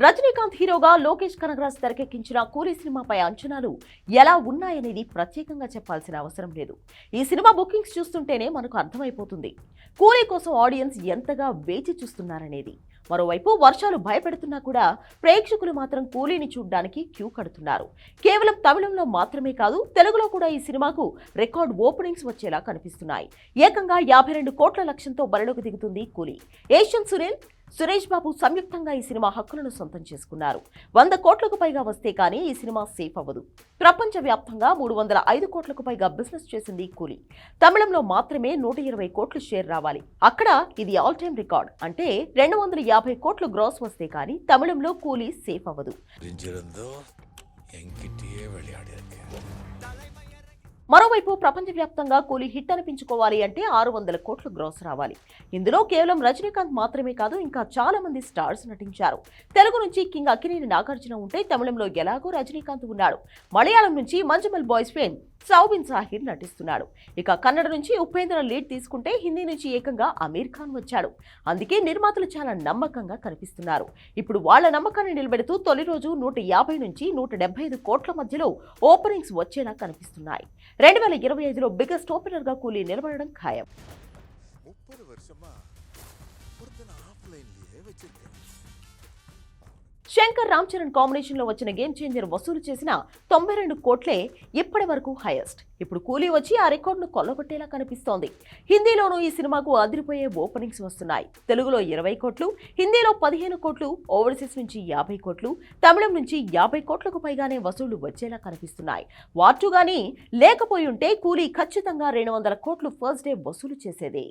రజనీకాంత్ హీరోగా లోకేష్ కనగరాజ్ తెరకెక్కించిన కూలీ సినిమాపై అంచనాలు ఎలా ఉన్నాయనేది ప్రత్యేకంగా చెప్పాల్సిన అవసరం లేదు. ఈ సినిమా బుకింగ్స్ చూస్తుంటేనే మనకు అర్థమైపోతుంది. కూలీ కోసం ఆడియన్స్ ఎంతగా వేచి చూస్తున్నారనేది. మరోవైపు వర్షాలు భయపెడుతున్నా కూడా ప్రేక్షకులు మాత్రం కూలీని చూడ్డానికి క్యూ కడుతున్నారు. కేవలం తమిళంలో మాత్రమే కాదు తెలుగులో కూడా ఈ సినిమాకు రికార్డ్ ఓపెనింగ్స్ వచ్చేలా కనిపిస్తున్నాయి. ఏకంగా యాభై రెండు కోట్ల లక్ష్యంతో బరిలోకి దిగుతుంది కూలీ. ఏషియన్ సునీల్ సురేష్ బాబు సంయుక్తంగా ఈ సినిమా హక్కులను సొంతం చేసుకున్నారు. వంద కోట్లకు పైగా వస్తే కానీ ఈ సినిమా సేఫ్ అవ్వదు. ప్రపంచవ్యాప్తంగా మూడు వందల ఐదు కోట్లకు పైగా బిజినెస్ చేసింది కూలీ. తమిళంలో మాత్రమే నూట ఇరవై కోట్లు షేర్ రావాలి. అక్కడ ఇది ఆల్ టైమ్ రికార్డ్. అంటే రెండు వందల యాభై కోట్లు గ్రాస్ వస్తే కానీ తమిళంలో కూలీ సేఫ్ అవ్వదు. మరోవైపు ప్రపంచవ్యాప్తంగా కూలీ హిట్ అనిపించుకోవాలి అంటే ఆరు వందల కోట్లు గ్రాస్ రావాలి. ఇందులో కేవలం రజనీకాంత్ మాత్రమే కాదు ఇంకా చాలా మంది స్టార్స్ నటించారు. తెలుగు నుంచి కింగ్ అక్కినేని నాగార్జున ఉంటే తమిళంలో ఎలాగో రజనీకాంత్ ఉన్నాడు. మలయాళం నుంచి మంజుమల్ బాయ్స్ ఫేమ్ సౌబిన్ సాహిర్ నటిస్తున్నాడు. ఇక కన్నడ నుంచి ఉపేంద్ర లీడ్ తీసుకుంటే హిందీ నుంచి ఏకంగా అమీర్ ఖాన్ వచ్చాడు. అందుకే నిర్మాతలు చాలా నమ్మకంగా కనిపిస్తున్నారు. ఇప్పుడు వాళ్ళ నమ్మకాన్ని నిలబెడుతూ తొలి రోజు నూట యాభై నుంచి నూట డెబ్బై ఐదు కోట్ల మధ్యలో ఓపెనింగ్స్ వచ్చేలా కనిపిస్తున్నాయి. రెండు వేల ఇరవై ఐదులో బిగ్గెస్ట్ ఓపెనర్గా కూలీ నిలబడడం ఖాయం ముప్పై శంకర్ రామ్ చరణ్ కాంబినేషన్లో వచ్చిన గేమ్ చేంజర్ వసూలు చేసిన తొంభై రెండు కోట్లే ఇప్పటి వరకు హైయెస్ట్ ఇప్పుడు కూలీ వచ్చి ఆ రికార్డును కొల్లగొట్టేలా కనిపిస్తోంది. హిందీలోనూ ఈ సినిమాకు అదిరిపోయే ఓపెనింగ్స్ వస్తున్నాయి. తెలుగులో ఇరవై కోట్లు హిందీలో పదిహేను కోట్లు ఓవర్సీస్ నుంచి యాభై కోట్లు తమిళం నుంచి యాభై కోట్లకు పైగానే వసూళ్ళు వచ్చేలా కనిపిస్తున్నాయి. వాటు గానీ లేకపోయి ఉంటే కూలీ ఖచ్చితంగా రెండు వందల కోట్లు ఫస్ట్ డే వసూలు చేసేది.